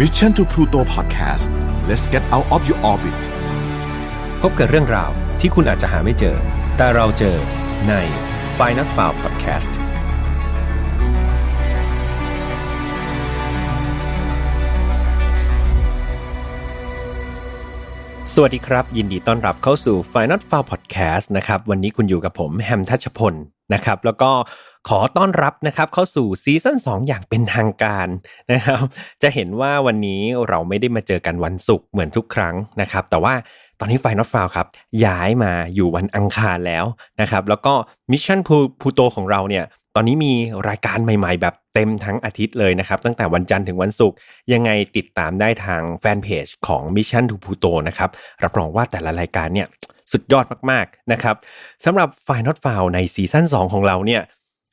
Mission to Pluto Podcast let's get out of your orbit พบกับเรื่องราวที่คุณอาจจะหาไม่เจอ แต่เราเจอใน f i n a l f i l e Podcast สวัสดีครับ ยินดีต้อนรับเข้าสู่ Final f i l e Podcast นะครับ วันนี้คุณอยู่กับผมแฮมทัชพล นะครับ แล้วก็ขอต้อนรับนะครับเข้าสู่ซีซั่น2 อย่างเป็นทางการนะครับ จะเห็นว่าวันนี้เราไม่ได้มาเจอกันวันศุกร์เหมือนทุกครั้งนะครับ แต่ว่าตอนนี้ไฟนอตฟาวครับย้ายมาอยู่วันอังคารแล้วนะครับ แล้วก็มิชชั่นพูโตของเราเนี่ยตอนนี้มีรายการใหม่ๆ แบบเต็มทั้งอาทิตย์เลยนะครับ ตั้งแต่วันจันทร์ถึงวันศุกร์ยังไงติดตามได้ทางแฟนเพจของ Mission to Pluto นะครับ รับรองว่าแต่ละรายการเนี่ย สุดยอดมากๆนะครับสำหรับ f i n a l f i l ในซีซั่น2 ของเราเนี่ย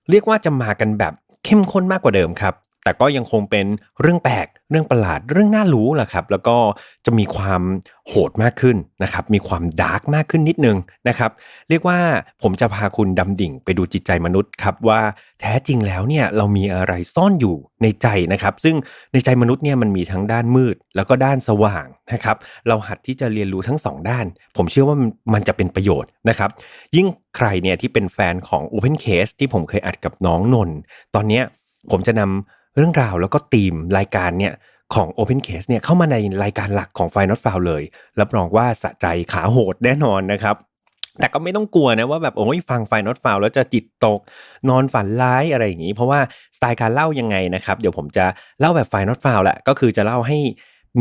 เรียกว่าจะมากันแบบเข้มข้นมากกว่าเดิมครับ แต่ก็ยังคงเป็นเรื่องแปลกเรื่องประหลาดเรื่องน่ารู้แหละครับ แล้วก็จะมีความโหดมากขึ้นนะครับ มีความดาร์กมากขึ้นนิดนึงนะครับ เรียกว่าผมจะพาคุณดำดิ่งไปดูจิตใจมนุษย์ครับว่าแท้จริงแล้วเนี่ยเรามีอะไรซ่อนอยู่ในใจนะครับ ซึ่งในใจมนุษย์เนี่ยมันมีทั้งด้านมืด แล้วก็ด้านสว่างนะครับ เราหัดที่จะเรียนรู้ทั้งสองด้าน ผมเชื่อว่ามันจะเป็นประโยชน์นะครับ ยิ่งใครเนี่ยที่เป็นแฟนของ Open Case ที่ผมเคยอัดกับน้องนนท์ตอนเนี้ยผมจะนำ เรื่องราวแล้วก็ธีมรายการเนี่ยของ Open Case เนี่ยเข้ามาในรายการหลักของ f i n a l f i l e เลย รับรองว่าสะใจขาโหดแน่นอนนะครับ แต่ก็ไม่ต้องกลัวนะว่าแบบโอ้ยฟังไฟนอตฟาวแล้วจะจิตตก นอนฝันร้ายอะไรอย่างนี้ เพราะว่าสไตล์การเล่ายังไงนะครับ เดี๋ยวผมจะเล่าแบบไฟนอตฟาวแหละก็คือจะเล่าให้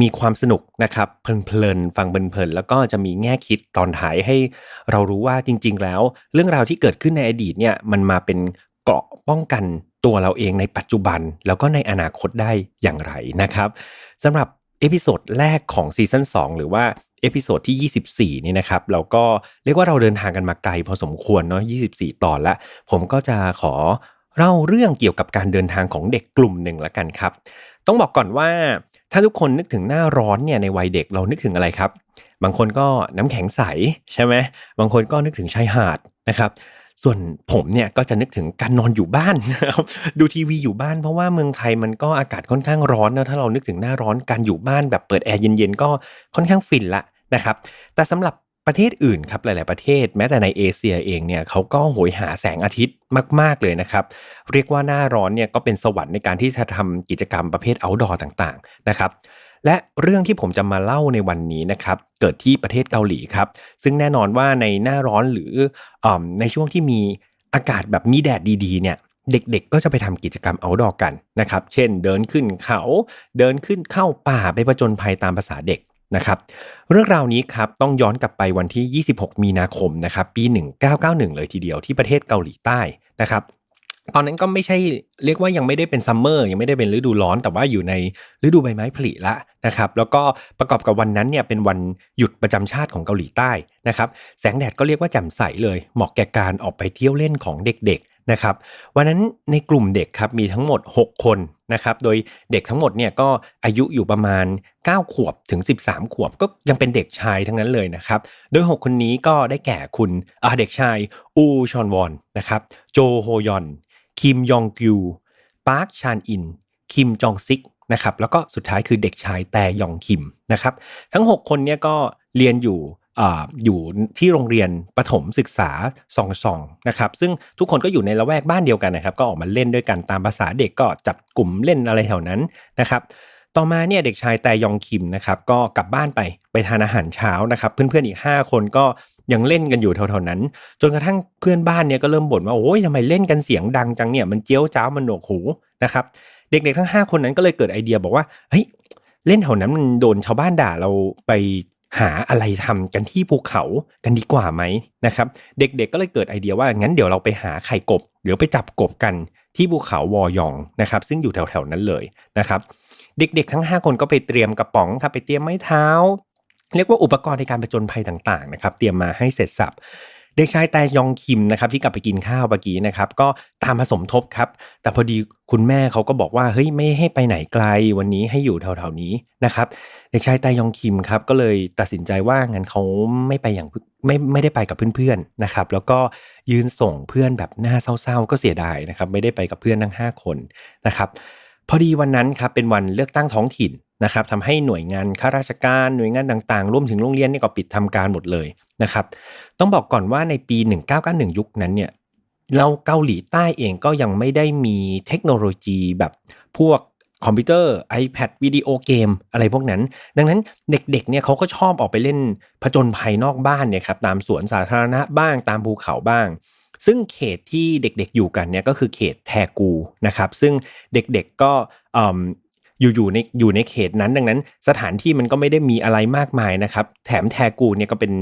มีความสนุกนะครับเพลินๆฟังเพลินๆแล้วก็จะมีแง่คิดตอนท้ายให้ เรารู้ว่าจริง ๆ แล้ว เรื่องราวที่เกิดขึ้นในอดีตเนี่ยมันมาเป็นเกราะป้องกัน ตัวเราเองในปัจจุบันแล้วก็ในอนาคตได้อย่างไรนะครับสำหรับเอพิโซดแรกของซีซั่น2หรือว่าเอพิโซดที่ 24 นี่นะครับเราก็เรียกว่าเราเดินทางกันมาไกลพอสมควรเนาะ 24 ตอนละ ผมก็จะขอเล่าเรื่องเกี่ยวกับการเดินทางของเด็กกลุ่มหนึ่งละกันครับ ต้องบอกก่อนว่าถ้าทุกคนนึกถึงหน้าร้อนเนี่ยในวัยเด็กเรานึกถึงอะไรครับ บางคนก็น้ำแข็งใสใช่ไหมบางคนก็นึกถึงชายหาดนะครับ ส่วนผมเนี่ยก็จะนึกถึงการนอนอยู่บ้านนะครับดูทีวีอยู่บ้านเพราะว่าเมืองไทยมันก็อากาศค่อนข้างร้อนนะถ้าเรานึกถึงหน้าร้อนการอยู่บ้านแบบเปิดแอร์เย็นๆก็ค่อนข้างฟินละนะครับแต่สำหรับประเทศอื่นครับหลาย ๆประเทศ แม้แต่ในเอเชียเองเนี่ยเขาก็โหยหาแสงอาทิตย์มาก ๆ เลยนะครับ เรียกว่าหน้าร้อนเนี่ยก็เป็นสวรรค์ในการที่จะทำกิจกรรมประเภท outdoor ต่าง ๆ นะครับ และเรื่องที่ผมจะมาเล่าในวันนี้นะครับเกิดที่ประเทศเกาหลีครับ ซึ่งแน่นอนว่าในหน้าร้อนหรืออในช่วงที่มีอากาศแบบมีแดดดีๆเนี่ยเด็กๆ ก็จะไปทำกิจกรรมเอาดอกันนะครับ เช่นเดินขึ้นเขา เดินขึ้นเข้าป่าไปผจญภัยตามภาษาเด็กนะครับ เรื่องราวนี้ครับต้องย้อนกลับไปวันที่ 26 มีนาคมนะครับปี 1991 เลยทีเดียวที่ประเทศเกาหลีใต้นะครับ ตอนนั้นก็ไม่ใช่เรียกว่ายังไม่ได้เป็นซัมเมอร์ยังไม่ได้เป็นฤดูร้อน แต่ว่าอยู่ในฤดูใบไม้ผลิละนะครับ แล้วก็ประกอบกับวันนั้นเนี่ยเป็นวันหยุดประจำชาติของเกาหลีใต้นะครับแสงแดดก็เรียกว่าแจ่มใสเลยเหมาะแก่การออกไปเที่ยวเล่นของเด็กๆนะครับวันนั้นในกลุ่มเด็กครับมีทั้งหมด 6 คนนะครับโดยเด็กทั้งหมดเนี่ยก็อายุอยู่ประมาณ 9 ขวบถึง 13 ขวบก็ยังเป็นเด็กชายทั้งนั้นเลยนะครับโดย 6 คนนี้ก็ได้แก่คุณเด็กชายอูชอนวอนนะครับโจโฮยอน คิมยองกิวปาร์คชานอิน คิมจองซิกนะครับแล้วก็สุดท้ายคือเด็กชายแต่ยองคิมนะครับทั้ง 6 คนเนี้ก็เรียนอยู่อยู่ที่โรงเรียนประถมศึกษาซองซองนะครับซึ่งทุกคนก็อยู่ในละแวกบ้านเดียวกันนะครับ ก็ออกมาเล่นด้วยกันตามภาษาเด็กก็จับกลุ่มเล่นอะไรแถวนั้นนะครับ ต่อมาเนี่ยเด็กชายแต่ยองคิมนะครับก็กลับบ้านไปไปทานอาหารเช้านะครับ เพื่อนๆอีก 5 คนก็ ยังเล่นกันอยู่เท่าๆนั้น จนกระทั่งเพื่อนบ้านเนี่ยก็เริ่มบ่นว่าโอ้ยทำไมเล่นกันเสียงดังจังเนี่ยมันเจี้ยวจ้าวมันหนวกหูนะครับเด็กๆทั้ง 5 คนนั้นก็เลยเกิดไอเดียบอกว่าเฮ้ยเล่นแถวนั้นมันโดนชาวบ้านด่าเราไปหาอะไรทำกันที่ภูเขากันดีกว่าไหมนะครับเด็กๆก็เลยเกิดไอเดียว่างั้นเดี๋ยวเราไปหาไข่กบเดี๋ยวไปจับกบกันที่ภูเขาวอยองนะครับซึ่งอยู่แถวๆนั้นเลยนะครับเด็กๆทั้ง 5 คนก็ไปเตรียมกระป๋องครับไปเตรียมไม้เท้า เรียกว่าอุปกรณ์ในการไปจนภัยต่างๆนะครับ เตรียมมาให้เสร็จสับเด็กชายแตยองคิมนะครับที่กลับไปกินข้าวเมื่อกี้นะครับ ก็ตามมาสมทบครับ แต่พอดีคุณแม่เขาก็บอกว่าเฮ้ยไม่ให้ไปไหนไกลวันนี้ให้อยู่แถวๆนี้นะครับเด็กชายแตยองคิมครับก็เลยตัดสินใจว่างั้นเขาไม่ไปอย่างไม่ไม่ได้ไปกับเพื่อนๆนะครับ แล้วก็ยืนส่งเพื่อนแบบหน้าเศร้าๆ ก็เสียดายนะครับ ไม่ได้ไปกับเพื่อนทั้ง 5 คนนะครับพอดีวันนั้นครับเป็นวันเลือกตั้งท้องถิ่น นะครับทำให้หน่วยงานข้าราชการหน่วยงานต่างๆ รวมถึงโรงเรียนเนี่ยก็ปิดทำการหมดเลยนะครับ ต้องบอกก่อนว่าในปี 1991 ยุคนั้นเนี่ยเราเกาหลีใต้เองก็ยังไม่ได้มีเทคโนโลยีแบบพวกคอมพิวเตอร์ iPad วิดีโอเกม อะไรพวกนั้น ดังนั้นเด็กๆเนี่ยเขาก็ชอบออกไปเล่นผจญภัยนอกบ้านเนี่ยครับตามสวนสาธารณะบ้างตามภูเขาบ้าง ซึ่งเขตที่เด็กๆอยู่กันเนี่ยก็คือเขตแทกูนะครับ ซึ่งเด็กๆก็ อยู่อยู่ในอยู่ในเขตนั้นดังนั้น สถานที่มันก็ไม่ได้มีอะไรมากมายนะครับ แถมแทกูเนี่ยก็เป็น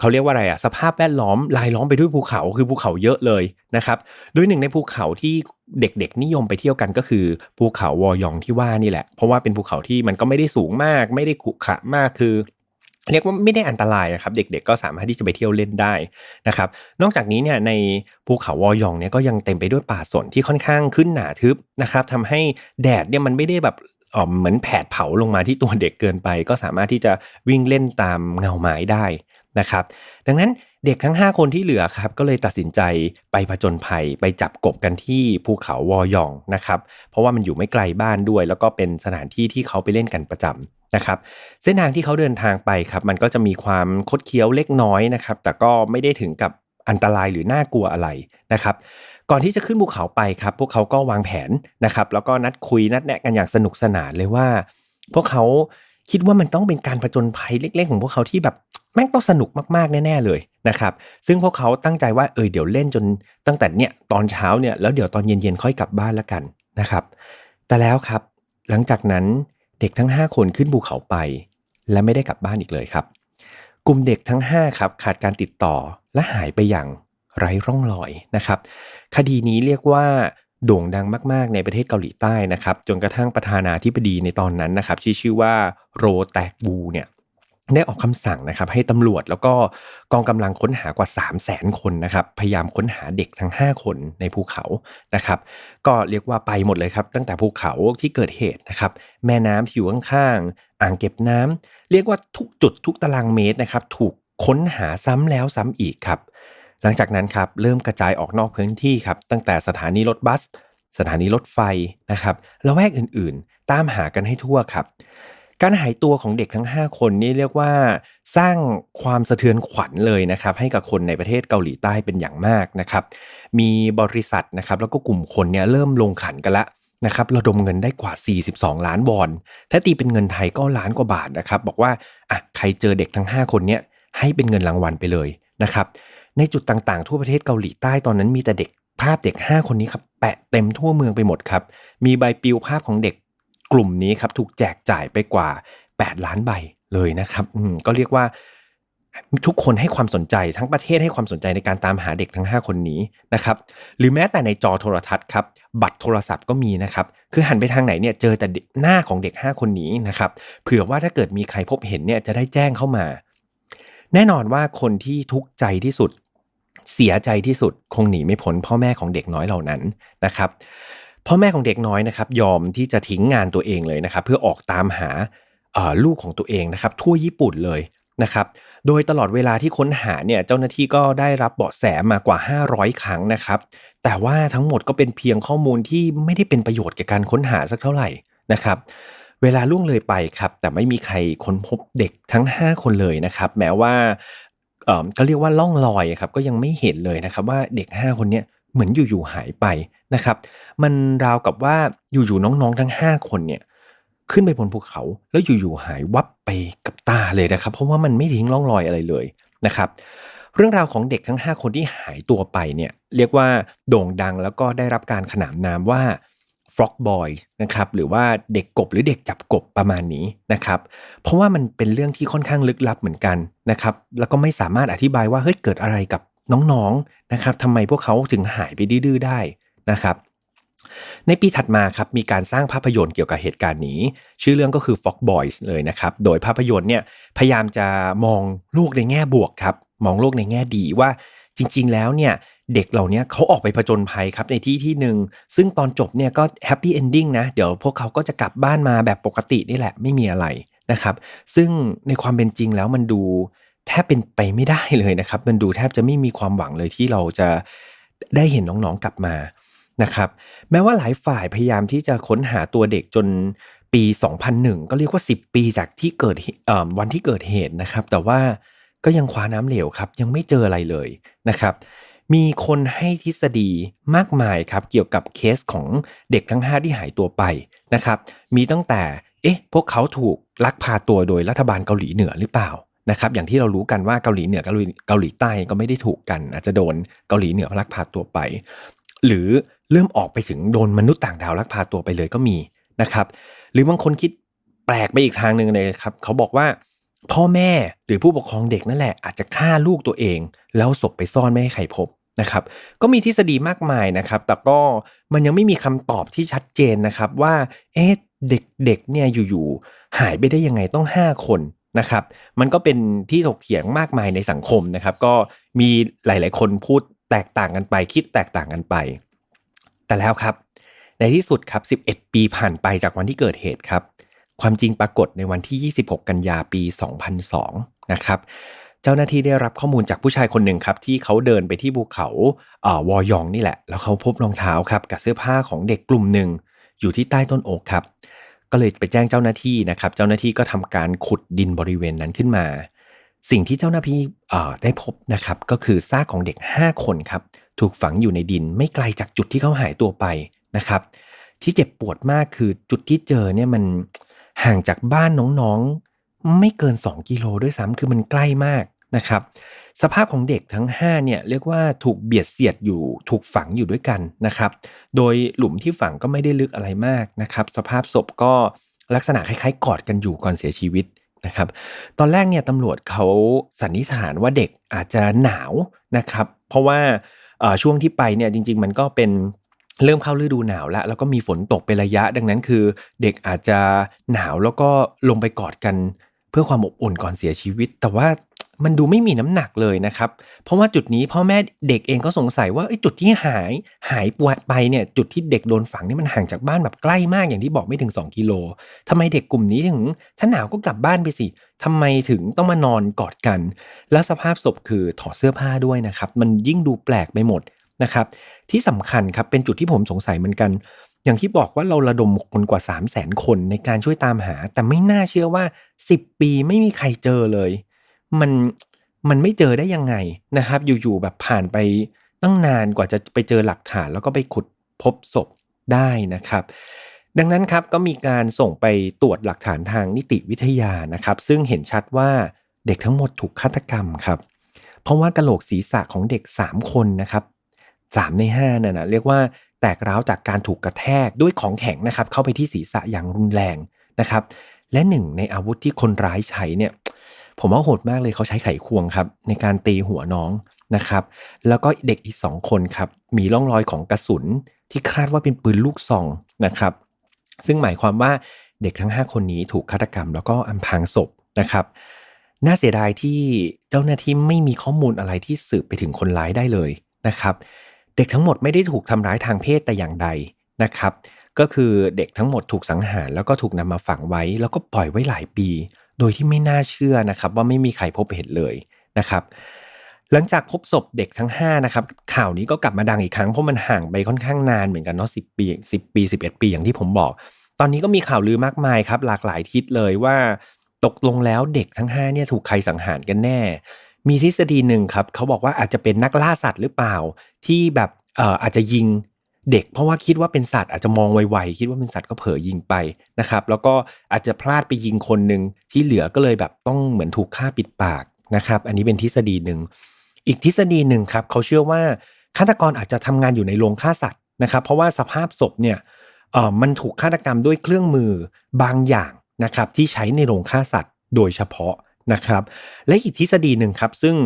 เขาเรียกว่าอะไรอะสภาพแวดล้อมลายล้อมไปด้วยภูเขาคือภูเขาเยอะเลยนะครับโดยหนึ่งในภูเขาที่เด็กๆนิยมไปเที่ยวกันก็คือภูเขาวอยองที่ว่านี่แหละ เพราะว่าเป็นภูเขาที่มันก็ไม่ได้สูงมาก ไม่ได้ขุขะมากคือ เรียกว่าไม่ได้อันตรายครับเด็กๆ ก็สามารถที่จะไปเที่ยวเล่นได้นะครับนอกจากนี้เนี่ยในภูเขาวอยองเนี่ยก็ยังเต็มไปด้วยป่าสนที่ค่อนข้างขึ้นหนาทึบนะครับทำให้แดดเนี่ยมันไม่ได้แบบออเหมือนแผดเผาลงมาที่ตัวเด็กเกินไป ก็สามารถที่จะวิ่งเล่นตามเงาไม้ได้นะครับดังนั้นเด็กทั้ง 5 คนที่เหลือครับก็เลยตัดสินใจไปผจญภัยไปจับกบกันที่ภูเขาวอยองนะครับเพราะว่ามันอยู่ไม่ไกลบ้านด้วย แล้วก็เป็นสถานที่ที่เขาไปเล่นกันประจำ นะครับเส้นทางที่เขาเดินทางไปครับมันก็จะมีความคดเคี้ยวเล็กน้อยนะครับแต่ก็ไม่ได้ถึงกับอันตรายหรือน่ากลัวอะไรนะครับ ก่อนที่จะขึ้นภูเขาไปครับ พวกเขาก็วางแผนนะครับแล้วก็นัดคุยนัดแนะกันอย่างสนุกสนานเลยว่า พวกเขาคิดว่ามันต้องเป็นการผจญภัยเล็ก ๆ ของพวกเขาที่แบบแม่งต้องสนุกมากๆแน่ๆเลยนะครับ ซึ่งพวกเขาตั้งใจว่าเออเดี๋ยวเล่นจนตั้งแต่เนี่ยตอนเช้าเนี่ยแล้วเดี๋ยวตอนเย็นๆค่อยกลับบ้านแล้วกันนะครับ แต่แล้วครับ หลังจากนั้น เด็กทั้ง 5 คนขึ้นภูเขาไป และไม่ได้กลับบ้านอีกเลยครับ กลุ่มเด็กทั้ง 5 ครับ ขาดการติดต่อและหายไปอย่างไร้ร่องรอยนะครับ คดีนี้เรียกว่าโด่งดังมาก ๆ ในประเทศเกาหลีใต้นะครับ จนกระทั่งประธานาธิบดีในตอนนั้นนะครับที่ชื่อว่าโรแตกบูเนี่ย ได้ออกคำสั่งนะครับให้ตำรวจแล้วก็กองกำลังค้นหากว่า 3 0 0แสนคนนะครับพยายามค้นหาเด็กทั้ง 5 คนในภูเขานะครับก็เรียกว่าไปหมดเลยครับ ตั้งแต่ภูเขาที่เกิดเหตุนะครับแม่น้ำที่อยู่ข้างๆอ่างเก็บน้ำเรียกว่าทุกจุดทุกตารางเมตรนะครับถูกค้นหาซ้ำแล้วซ้ำอีกครับ หลังจากนั้นครับเริ่มกระจายออกนอกพื้นที่ครับตั้งแต่สถานีรถบัส สถานีรถไฟนะครับแล้วแวกอื่นๆ ตามหากันให้ทั่วครับ การหายตัวของเด็กทั้ง 5 คนนี่เรียกว่า สร้างความสะเทือนขวัญเลยนะครับ ให้กับคนในประเทศเกาหลีใต้เป็นอย่างมากนะครับ มีบริษัทนะครับแล้วก็กลุ่มคนเนี่ยเริ่มลงขันกันละนะครับระดมเงินได้กว่า 42 ล้านวอน ถ้าตีเป็นเงินไทยก็ล้านกว่าบาทนะครับ บอกว่าอะใครเจอเด็กทั้ง 5 คนเนี่ยให้เป็นเงินรางวัลไปเลยนะครับในจุดต่างๆ ทั่วประเทศเกาหลีใต้ตอนนั้นมีแต่เด็กภาพเด็ก 5 คนนี้ครับแปะเต็มทั่วเมืองไปหมดครับ มีใบปลิวภาพของเด็ก กลุ่มนี้ครับถูกแจกจ่ายไปกว่า 8 ล้านใบเลยนะครับก็เรียกว่าทุกคนให้ความสนใจทั้งประเทศให้ความสนใจในการตามหาเด็กทั้ง 5 คนนี้นะครับหรือแม้แต่ในจอโทรทัศน์ครับบัตรโทรศัพท์ก็มีนะครับคือหันไปทางไหนเนี่ยเจอแต่หน้าของเด็ก 5 คนนี้นะครับเผื่อว่าถ้าเกิดมีใครพบเห็นเนี่ยจะได้แจ้งเข้ามา แน่นอนว่าคนที่ทุกข์ใจที่สุด เสียใจที่สุดคงหนีไม่พ้นพ่อแม่ของเด็กน้อยเหล่านั้นนะครับ พ่อแม่ของเด็กน้อยนะครับยอมที่จะทิ้งงานตัวเองเลยนะครับ เพื่อออกตามหาลูกของตัวเองนะครับ ทั่วญี่ปุ่นเลยนะครับ โดยตลอดเวลาที่ค้นหาเนี่ยเจ้าหน้าที่ก็ได้รับเบาะแสมากว่า 500 ครั้งนะครับ แต่ว่าทั้งหมดก็เป็นเพียงข้อมูลที่ไม่ได้เป็นประโยชน์แก่การค้นหาสักเท่าไหร่นะครับ เวลาล่วงเลยไปครับ แต่ไม่มีใครค้นพบเด็กทั้ง 5 คนเลยนะครับ แม้ว่าก็เรียกว่าล่องลอยครับก็ยังไม่เห็นเลยนะครับว่าเด็ก 5 คนเนี้ เหมือนอยู่ๆหายไปนะครับ มันราวกับว่าอยู่ๆน้องๆทั้ง 5 คนเนี่ยขึ้นไปบนภูเขาแล้วอยู่ๆหายวับไปกับตาเลยนะครับ เพราะว่ามันไม่ทิ้งร่องรอยอะไรเลยนะครับ เรื่องราวของเด็กทั้ง 5 คนที่หายตัวไปเนี่ยเรียกว่าโด่งดังแล้วก็ได้รับการขนานนามว่า Frog Boy นะครับหรือว่าเด็กกบหรือเด็กจับกบประมาณนี้นะครับ เพราะว่ามันเป็นเรื่องที่ค่อนข้างลึกลับเหมือนกันนะครับ แล้วก็ไม่สามารถอธิบายว่าเฮ้ยเกิดอะไรกับน้องๆ นะครับทำไมพวกเขาถึงหายไปดื้อได้นะครับในปีถัดมาครับมีการสร้างภาพยนตร์เกี่ยวกับเหตุการณ์นี้ ชื่อเรื่องก็คือ Fox Boys เลยนะครับ โดยภาพยนตร์เนี่ยพยายามจะมองโลกในแง่บวกครับ มองโลกในแง่ดีว่าจริง ๆ แล้วเนี่ยเด็กเหล่านี้เขาออกไปผจญภัยครับในที่ที่หนึ่ง ซึ่งตอนจบเนี่ยก็แฮปปี้เอนดิ้งนะ เดี๋ยวพวกเขาก็จะกลับบ้านมาแบบปกตินี่แหละไม่มีอะไรนะครับ ซึ่งในความเป็นจริงแล้วมันดู บเป็นไปไม่ได้เลยนะครับ มันดูแทบจะไม่มีความหวังเลยที่เราจะได้เห็นน้องๆกลับมานะครับ แม้ว่าหลายฝ่ายพยายามที่จะค้นหาตัวเด็กจนปี 2001 ก็เรียกว่า 10 ปีจากที่เกิดวันที่เกิดเหตุนะครับ แต่ว่าก็ยังคว้าน้ำเหลวครับ ยังไม่เจออะไรเลยนะครับ มีคนให้ทฤษฎีมากมายครับ เกี่ยวกับเคสของเด็กทั้ง 5 ที่หายตัวไปนะครับ มีตั้งแต่ เอ๊ะ พวกเขาถูกลักพาตัวโดยรัฐบาลเกาหลีเหนือหรือเปล่า นะครับอย่างที่เรารู้กันว่าเกาหลีเหนือกับเกาหลีใต้ก็ไม่ได้ถูกกัน อาจจะโดนเกาหลีเหนือลักพาตัวไป หรือเริ่มออกไปถึงโดนมนุษย์ต่างดาวลักพาตัวไปเลยก็มีนะครับหรือบางคนคิดแปลกไปอีกทางหนึ่งเลยครับเขาบอกว่าพ่อแม่หรือผู้ปกครองเด็กนั่นแหละอาจจะฆ่าลูกตัวเอง แล้วศพไปซ่อนไม่ให้ใครพบนะครับก็มีทฤษฎีมากมายนะครับ แต่ก็มันยังไม่มีคำตอบที่ชัดเจนนะครับว่าเอ๊ะเด็กๆเนี่ยอยู่ๆหายไปได้ยังไงต้อง 5 คน นะครับ มันก็เป็นที่ถกเถียงมากมายในสังคมนะครับ ก็มีหลาย ๆ คนพูดแตกต่างกันไป คิดแตกต่างกันไป แต่แล้วครับ ในที่สุดครับ 11 ปีผ่านไปจากวันที่เกิดเหตุครับ ความจริงปรากฏในวันที่ 26 กันยาปี 2002 นะครับเจ้าหน้าที่ได้รับข้อมูลจากผู้ชายคนหนึ่งครับที่เขาเดินไปที่ภูเขาเอ่อวอยองนี่แหละ แล้วเขาพบรองเท้าครับกับเสื้อผ้าของเด็กกลุ่มหนึ่งอยู่ที่ใต้ต้นโอกครับ ก็เลยไปแจ้งเจ้าหน้าที่นะครับ เจ้าหน้าที่ก็ทำการขุดดินบริเวณนั้นขึ้นมา สิ่งที่เจ้าหน้าที่ได้พบนะครับ ก็คือซากของเด็ก 5 คนครับ ถูกฝังอยู่ในดินไม่ไกลจากจุดที่เขาหายตัวไปนะครับ ที่เจ็บปวดมากคือจุดที่เจอเนี่ยมันห่างจากบ้านน้องๆ ไม่เกิน 2 กิโลด้วยซ้ำคือมันใกล้มาก นะครับ สภาพของเด็กทั้ง5เนี่ยเรียกว่าถูกเบียดเสียดอยู่ถูกฝังอยู่ด้วยกันนะครับ โดยหลุมที่ฝังก็ไม่ได้ลึกอะไรมากนะครับ สภาพศพก็ลักษณะคล้ายๆ กอดกันอยู่ก่อนเสียชีวิตนะครับ ตอนแรกเนี่ยตำรวจเขาสันนิษฐานว่าเด็กอาจจะหนาวนะครับ เพราะว่าช่วงที่ไปเนี่ยจริง ๆ มันก็เป็นเริ่มเข้าฤดูหนาวแล้ว แล้วก็มีฝนตกเป็นระยะ ดังนั้นคือ เด็กอาจจะหนาวแล้วก็ลงไปกอดกัน เพื่อความอบอุ่นก่อนเสียชีวิต แต่ว่า มันดูไม่มีน้ำหนักเลยนะครับ เพราะว่าจุดนี้พ่อแม่เด็กเองก็สงสัยว่าจุดที่หายหายปวดไปเนี่ยจุดที่เด็กโดนฝังนี่มันห่างจากบ้านแบบใกล้มากอย่างที่บอกไม่ถึง 2 กิโลทำไมเด็กกลุ่มนี้ถึงถ้าหนาวก็กลับบ้านไปสิทำไมถึงต้องมานอนกอดกัน แล้วสภาพศพคือถอดเสื้อผ้าด้วยนะครับ มันยิ่งดูแปลกไปหมดนะครับ ที่สำคัญครับเป็นจุดที่ผมสงสัยเหมือนกัน อย่างที่บอกว่าเราระดมคนกว่า 3 0 0แสนคนในการช่วยตามหา แต่ไม่น่าเชื่อว่า 10 ปีไม่มีใครเจอเลย มันมันไม่เจอได้ยังไงนะครับ อยู่ๆแบบผ่านไปตั้งนานกว่าจะไปเจอหลักฐาน แล้วก็ไปขุดพบศพได้นะครับ ดังนั้นครับก็มีการส่งไปตรวจหลักฐานทางนิติวิทยานะครับ ซึ่งเห็นชัดว่าเด็กทั้งหมดถูกฆาตกรรมครับ เพราะว่ากระโหลกศีรษะของเด็ก 3 คนนะครับ3ใน5นั่นนะเรียกว่าแตกร้าวจากการถูกกระแทกด้วยของแข็งนะครับ เข้าไปที่ศีรษะอย่างรุนแรงนะครับ และหนึ่งในอาวุธที่คนร้ายใช้เนี่ย ผมว่าโหดมากเลยเขาใช้ไขควงครับในการตีหัวน้องนะครับ แล้วก็เด็กอีกสองคนครับมีร่องรอยของกระสุนที่คาดว่าเป็นปืนลูกซองนะครับ ซึ่งหมายความว่าเด็กทั้ง 5 คนนี้ถูกฆาตกรรม แล้วก็อำพรางศพนะครับน่าเสียดายที่เจ้าหน้าที่ไม่มีข้อมูลอะไรที่สืบไปถึงคนร้ายได้เลยนะครับ เด็กทั้งหมดไม่ได้ถูกทำร้ายทางเพศแต่อย่างใดนะครับ ก็คือเด็กทั้งหมดถูกสังหารแล้วก็ถูกนำมาฝังไว้ แล้วก็ปล่อยไว้หลายปี โดยที่ไม่น่าเชื่อนะครับว่าไม่มีใครพบเห็นเลยนะครับ หลังจากพบศพเด็กทั้ง5นะครับข่าวนี้ก็กลับมาดังอีกครั้งเพราะมันห่างไปค่อนข้างนานเหมือนกันเนาะสิปี10 ปี 11 ปีอย่างที่ผมบอก ตอนนี้ก็มีข่าวลือมากมายครับ หลากหลายทิศเลยว่าตกลงแล้วเด็กทั้ง5เนี่ยถูกใครสังหารกันแน่ มีทฤษฎีหนึ่งครับเขาบอกว่าอาจจะเป็นนักล่าสัตว์หรือเปล่าที่แบบเอออาจจะยิง เด็กเพราะว่าคิดว่าเป็นสัตว์อาจจะมองไวๆคิดว่าเป็นสัตว์ก็เผลอยิงไปนะครับ แล้วก็อาจจะพลาดไปยิงคนหนึ่งที่เหลือก็เลยแบบต้องเหมือนถูกฆ่าปิดปากนะครับ อันนี้เป็นทฤษฎีหนึ่งอีกทฤษฎีหนึ่งครับเขาเชื่อว่าฆาตกรอาจจะทำงานอยู่ในโรงฆ่าสัตว์นะครับ เพราะว่าสภาพศพเนี่ยเออมันถูกฆาตกรรมด้วยเครื่องมือบางอย่างนะครับที่ใช้ในโรงฆ่าสัตว์โดยเฉพาะนะครับ และอีกทฤษฎีหนึ่งครับ ซึ่ง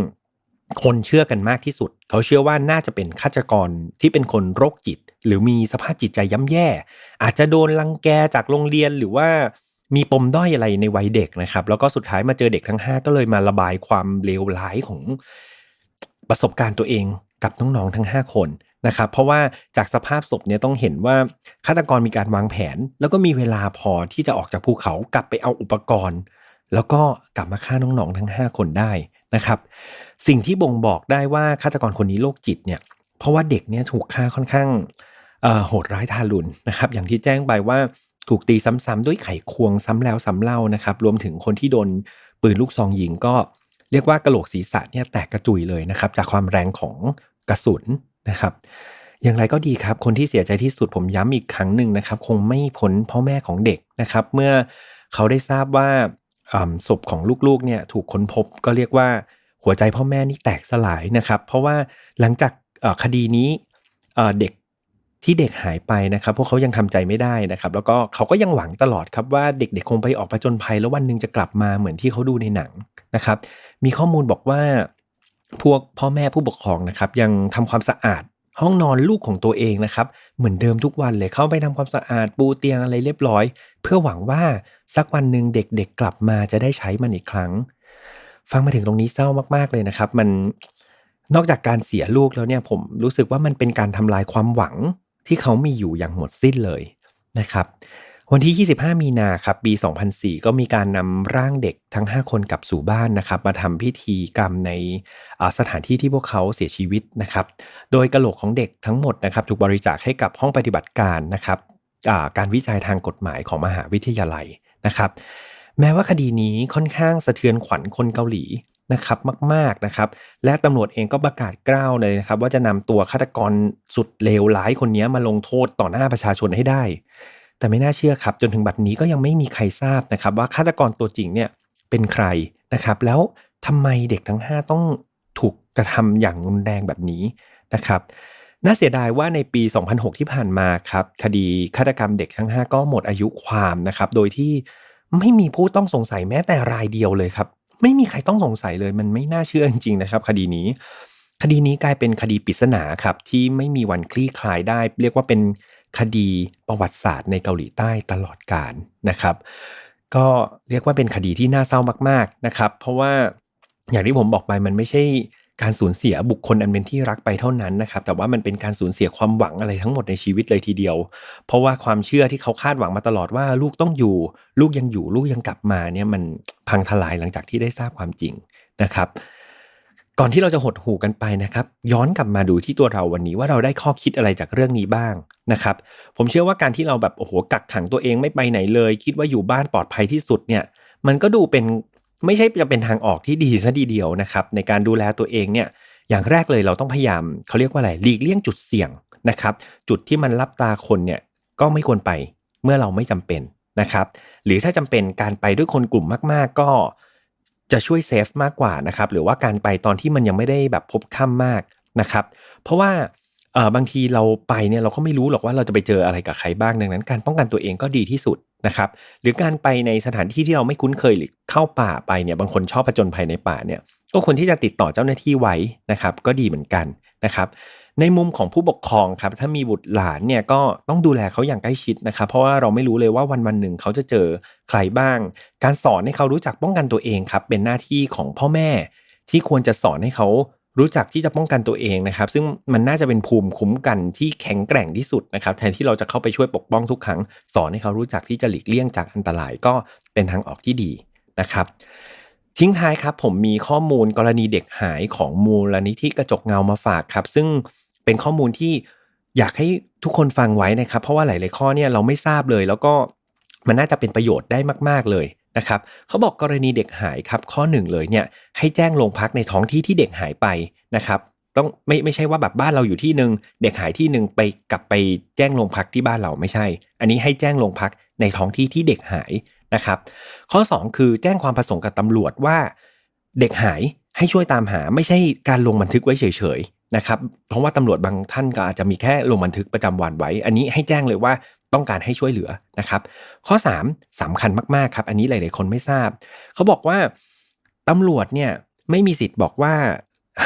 คนเชื่อกันมากที่สุด เขาเชื่อว่าน่าจะเป็นฆาตกรที่เป็นคนโรคจิต หรือมีสภาพจิตใจย่ำแย่ อาจจะโดนลังแกจากโรงเรียนหรือว่ามีปมด้อยอะไรในวัยเด็กนะครับ แล้วก็สุดท้ายมาเจอเด็กทั้ง 5 ก็เลยมาระบายความเลวร้ายของประสบการณ์ตัวเองกับน้องๆทั้ง 5 คนนะครับ เพราะว่าจากสภาพศพเนี่ยต้องเห็นว่าฆาตกรมีการวางแผน แล้วก็มีเวลาพอที่จะออกจากภูเขากลับไปเอาอุปกรณ์ แล้วก็กลับมาฆ่าน้องๆทั้ง 5 คนได้ นะครับ สิ่งที่บ่งบอกได้ว่าฆาตกรคนนี้โรคจิตเนี่ย เพราะว่าเด็กเนี่ยถูกฆ่าค่อนข้างโหดร้ายทารุณนะครับ อย่างที่แจ้งไปว่าถูกตีซ้ำๆด้วยไขควงซ้ำแล้วซ้ำเล่านะครับ รวมถึงคนที่โดนปืนลูกซองยิงก็เรียกว่ากระโหลกศีรษะเนี่ยแตกกระจุยเลยนะครับ จากความแรงของกระสุนนะครับ อย่างไรก็ดีครับ คนที่เสียใจที่สุดผมย้ำอีกครั้งหนึ่งนะครับ คงไม่พ้นพ่อแม่ของเด็กนะครับ เมื่อเขาได้ทราบว่า ศพของลูกๆเนี่ยถูกค้นพบก็เรียกว่าหัวใจพ่อแม่นี่แตกสลายนะครับ เพราะว่าหลังจากคดีนี้เด็กที่เด็กหายไปนะครับ พวกเขายังทำใจไม่ได้นะครับ แล้วก็เขาก็ยังหวังตลอดครับว่าเด็กๆคงไปออกผจญภัย แล้ววันหนึ่งจะกลับมาเหมือนที่เขาดูในหนังนะครับ มีข้อมูลบอกว่าพวกพ่อแม่ผู้ปกครองนะครับ ยังทำความสะอาด ห้องนอนลูกของตัวเองนะครับ เหมือนเดิมทุกวันเลยเข้าไปทำความสะอาดปูเตียงอะไรเรียบร้อย เพื่อหวังว่าสักวันหนึ่งเด็กๆกลับมาจะได้ใช้มันอีกครั้ง ฟังมาถึงตรงนี้เศร้ามากๆเลยนะครับ มันนอกจากการเสียลูกแล้วเนี่ยผมรู้สึกว่ามันเป็นการทำลายความหวังที่เขามีอยู่อย่างหมดสิ้นเลยนะครับ วันที่ 25 มีนาครับ ปี 2004 ก็มีการนำร่างเด็กทั้ง 5 คนกลับสู่บ้านนะครับ มาทำพิธีกรรมในสถานที่ที่พวกเขาเสียชีวิตนะครับ โดยกระโหลกของเด็กทั้งหมดนะครับ ถูกบริจาคให้กับห้องปฏิบัติการนะครับการวิจัยทางกฎหมายของมหาวิทยาลัยนะครับ แม้ว่าคดีนี้ค่อนข้างสะเทือนขวัญคนเกาหลีนะครับมากๆนะครับ และตำรวจเองก็ประกาศกล้าวเลยนะครับ ว่าจะนำตัวฆาตกรสุดเลวร้ายคนนี้มาลงโทษต่อหน้าประชาชนให้ได้ แต่ไม่น่าเชื่อครับ จนถึงบัดนี้ก็ยังไม่มีใครทราบนะครับ ว่าฆาตกรตัวจริงเนี่ยเป็นใครนะครับ แล้วทำไมเด็กทั้ง 5 ต้องถูกกระทำอย่างรุนแรงแบบนี้นะครับน่าเสียดายว่าในปี 2006 ที่ผ่านมาครับ คดีฆาตกรรมเด็กทั้ง 5 ก็หมดอายุความนะครับ โดยที่ไม่มีผู้ต้องสงสัยแม้แต่รายเดียวเลยครับ ไม่มีใครต้องสงสัยเลย มันไม่น่าเชื่อจริงๆนะครับ คดีนี้ คดีนี้กลายเป็นคดีปริศนาครับที่ไม่มีวันคลี่คลายได้ เรียกว่าเป็น คดีประวัติศาสตร์ในเกาหลีใต้ตลอดกาลนะครับ ก็เรียกว่าเป็นคดีที่น่าเศร้ามากๆนะครับ เพราะว่าอย่างที่ผมบอกไปมันไม่ใช่การสูญเสียบุคคลอันเป็นที่รักไปเท่านั้นนะครับ แต่ว่ามันเป็นการสูญเสียความหวังอะไรทั้งหมดในชีวิตเลยทีเดียว เพราะว่าความเชื่อที่เขาคาดหวังมาตลอดว่าลูกต้องอยู่ ลูกยังอยู่ลูกยังกลับมาเนี่ยมันพังทลายหลังจากที่ได้ทราบความจริงนะครับ ก่อนที่เราจะหดหูกันไปนะครับ ย้อนกลับมาดูที่ตัวเราวันนี้ว่าเราได้ข้อคิดอะไรจากเรื่องนี้บ้างนะครับ ผมเชื่อว่าการที่เราแบบโอ้โหกักขังตัวเองไม่ไปไหนเลย คิดว่าอยู่บ้านปลอดภัยที่สุดเนี่ย มันก็ดูเป็นไม่ใช่จะเป็นทางออกที่ดีซะดีเดียวนะครับ ในการดูแลตัวเองเนี่ย อย่างแรกเลยเราต้องพยายามเขาเรียกว่าอะไรหลีกเลี่ยงจุดเสี่ยงนะครับ จุดที่มันรับตาคนเนี่ยก็ไม่ควรไปเมื่อเราไม่จำเป็นนะครับ หรือถ้าจำเป็นการไปด้วยคนกลุ่มมาก ๆ ก็ จะช่วยเซฟมากกว่านะครับหรือว่าการไปตอนที่มันยังไม่ได้แบบพบค่ำมากนะครับ เพราะว่าเออบางทีเราไปเนี่ยเราก็ไม่รู้หรอกว่าเราจะไปเจออะไรกับใครบ้างดังนั้น การป้องกันตัวเองก็ดีที่สุดนะครับ หรือการไปในสถานที่ที่เราไม่คุ้นเคยหรือเข้าป่าไปเนี่ยบางคนชอบผจญภัยในป่าเนี่ยก็ควรที่จะติดต่อเจ้าหน้าที่ไว้นะครับ ก็ดีเหมือนกันนะครับ ในมุมของผู้ปกครองครับถ้ามีบุตรหลานเนี่ยก็ต้องดูแลเขาอย่างใกล้ชิดนะครับ เพราะว่าเราไม่รู้เลยว่าวันวันหนึ่งเขาจะเจอใครบ้าง การสอนให้เขารู้จักป้องกันตัวเองครับ เป็นหน้าที่ของพ่อแม่ ที่ควรจะสอนให้เขารู้จักที่จะป้องกันตัวเองนะครับ ซึ่งมันน่าจะเป็นภูมิคุ้มกันที่แข็งแกร่งที่สุดนะครับ แทนที่เราจะเข้าไปช่วยปกป้องทุกครั้ง สอนให้เขารู้จักที่จะหลีกเลี่ยงจากอันตรายก็เป็นทางออกที่ดีนะครับทิ้งท้ายครับผมมีข้อมูลกรณีเด็กหายของมูลนิธิกระจกเงามาฝากครับ ซึ่ง เป็นข้อมูลที่อยากให้ทุกคนฟังไว้นะครับ เพราะว่าหลาย ๆ ข้อเนี่ยเราไม่ทราบเลย แล้วก็มันน่าจะเป็นประโยชน์ได้มาก ๆ เลยนะครับเขาบอกกรณีเด็กหายครับข้อหนึ่งเลยเนี่ยให้แจ้งโรงพักในท้องที่ที่เด็กหายไปนะครับต้องไม่ไม่ใช่ว่าแบบบ้านเราอยู่ที่หนึ่งเด็กหายที่หนึ่งไปกลับไปแจ้งโรงพักที่บ้านเราไม่ใช่ อันนี้ให้แจ้งโรงพักในท้องที่ที่เด็กหายนะครับ ข้อ 2 คือแจ้งความประสงค์กับตำรวจว่า เด็กหายให้ช่วยตามหาไม่ใช่การลงบันทึกไว้เฉยๆ นะครับเพราะว่าตำรวจบางท่านก็อาจจะมีแค่ลงบันทึกประจำวันไว้ อันนี้ให้แจ้งเลยว่าต้องการให้ช่วยเหลือนะครับ ข้อ 3สำคัญมากๆครับ อันนี้หลาย ๆ คนไม่ทราบ เขาบอกว่าตำรวจเนี่ยไม่มีสิทธิ์บอกว่า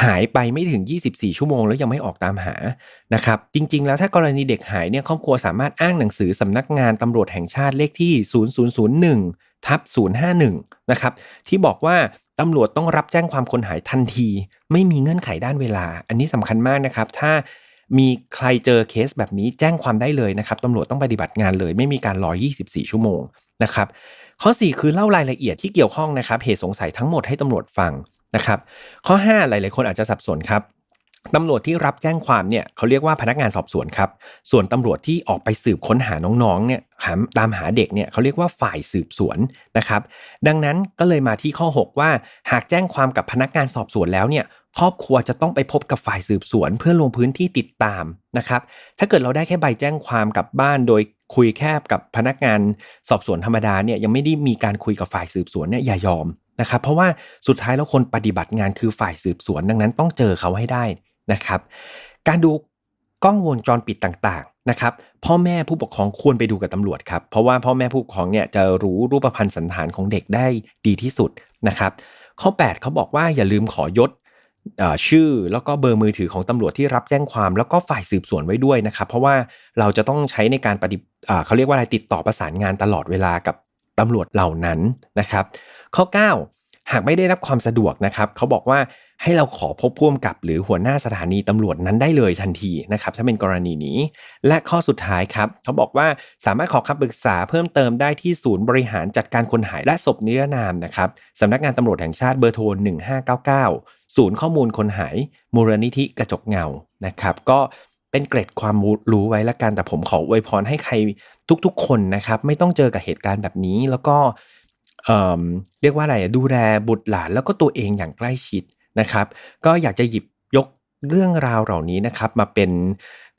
หายไปไม่ถึง 24 ชั่วโมง แล้วยังไม่ออกตามหานะครับ จริง ๆ แล้วถ้ากรณีเด็กหายเนี่ยครอบครัวสามารถอ้างหนังสือสำนักงานตำรวจแห่งชาติเลขที่ 0001ทับ051 นะครับ ที่บอกว่า ตำรวจต้องรับแจ้งความคนหายทันที ไม่มีเงื่อนไขด้านเวลา อันนี้สำคัญมากนะครับ ถ้ามีใครเจอเคสแบบนี้แจ้งความได้เลยนะครับตำรวจต้องปฏิบัติงานเลย ไม่มีการรอ 24 ชั่วโมงนะครับข้อ 4 คือเล่ารายละเอียดที่เกี่ยวข้องนะครับเหตุสงสัยทั้งหมดให้ตำรวจฟังนะครับข้อ 5 หลาย ๆ คนอาจจะสับสนครับ ตำรวจที่รับแจ้งความเนี่ยเขาเรียกว่าพนักงานสอบสวนครับ ส่วนตำรวจที่ออกไปสืบค้นหาน้องๆเนี่ยหาตามหาเด็กเนี่ยเขาเรียกว่าฝ่ายสืบสวนนะครับ ดังนั้นก็เลยมาที่ข้อ 6 ว่า หากแจ้งความกับพนักงานสอบสวนแล้วเนี่ยครอบครัวจะต้องไปพบกับฝ่ายสืบสวน เพื่อลงพื้นที่ติดตามนะครับ ถ้าเกิดเราได้แค่ใบแจ้งความกลับบ้านโดยคุยแคบกับพนักงานสอบสวนธรรมดาเนี่ยยังไม่ได้มีการคุยกับฝ่ายสืบสวนเนี่ยอย่ายอมนะครับเพราะว่าสุดท้ายแล้วคนปฏิบัติงานคือฝ่ายสืบสวน ดังนั้นต้องเจอเขาให้ได้ นะครับ การดูกล้องวงจรปิดต่างๆนะครับพ่อแม่ผู้ปกครองควรไปดูกับตำรวจครับ เพราะว่าพ่อแม่ผู้ปกครองเนี่ยจะรู้รูปพรรณสันฐานของเด็กได้ดีที่สุดนะครับ ข้อ 8เขาบอกว่าอย่าลืมขอยศชื่อแล้วก็เบอร์มือถือของตำรวจที่รับแจ้งความ แล้วก็ฝ่ายสืบสวนไว้ด้วยนะครับ เพราะว่าเราจะต้องใช้ในการปฏิเขาเรียกว่าอะไรติดต่อประสานงานตลอดเวลากับตำรวจเหล่านั้นนะครับ ข้อ 9 หากไม่ได้รับความสะดวกนะครับเขาบอกว่าให้เราขอพบพ่วมกับหรือหัวหน้าสถานีตำรวจนั้นได้เลยทันทีนะครับถ้าเป็นกรณีนี้ และข้อสุดท้ายครับเขาบอกว่าสามารถขอคำปรึกษาเพิ่มเติมได้ที่ศูนย์บริหารจัดการคนหายและศพนิรนามนะครับสำนักงานตำรวจแห่งชาติเบอร์โทร 1599 ศูนย์ข้อมูลคนหายมูลนิธิกระจกเงานะครับก็เป็นเกร็ดความรู้ไว้ละกันแต่ผมขออวยพรให้ใครทุกๆ คนนะครับ ไม่ต้องเจอกับเหตุการณ์แบบนี้ แล้วก็ เเรียกว่าอะไรดูแลบุตรหลานแล้วก็ตัวเองอย่างใกล้ชิดนะครับ ก็อยากจะหยิบยกเรื่องราวเหล่านี้นะครับ มาเป็น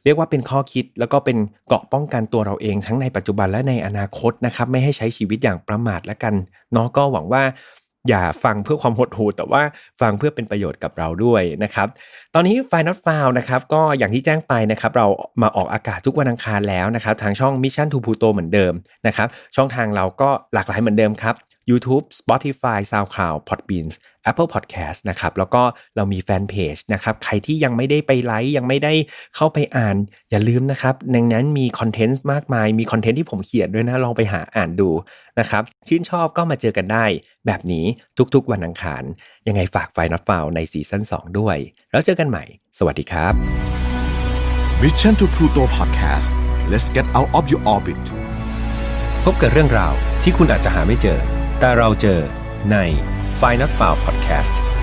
เรียกว่าเป็นข้อคิดแล้วก็เป็นเกาะป้องกันตัวเราเองทั้งในปัจจุบันและในอนาคตนะครับ ไม่ให้ใช้ชีวิตอย่างประมาทแล้วกันเนาะก็หวังว่าอย่าฟังเพื่อความหดหู่แต่ว่าฟังเพื่อเป็นประโยชน์กับเราด้วยนะครับ ตอนนี้ f i n a l f i l e นะครับก็อย่างที่แจ้งไปนะครับ เรามาออกอากาศทุกวันอังคารแล้วนะครับ ทางช่อง Mission to Pluto เหมือนเดิมนะครับ ช่องทางเราก็หลากหลายเหมือนเดิมครับ YouTube Spotify SoundCloud Podbean Apple Podcast นะครับแล้วก็เรามีแฟนเพจนะครับใครที่ยังไม่ได้ไปไลค์ยังไม่ได้เข้าไปอ่านอย่าลืมนะครับในนั้นมีคอนเทนต์มากมาย มีคอนเทนต์ที่ผมเขียนด้วยนะลองไปหาอ่านดูนะครับชื่นชอบก็มาเจอกันได้ แบบนี้ทุกๆวันอังคาร ยังไงฝากไฟนอตฟาวในซีซั่น2 ด้วย แล้วเจอกันใหม่ สวัสดีครับ Mission to Pluto Podcast let's get out of your orbit พบกับเรื่องราวที่คุณอาจจะหาไม่เจอ แต่เราเจอใน f i n a l f i l e Podcast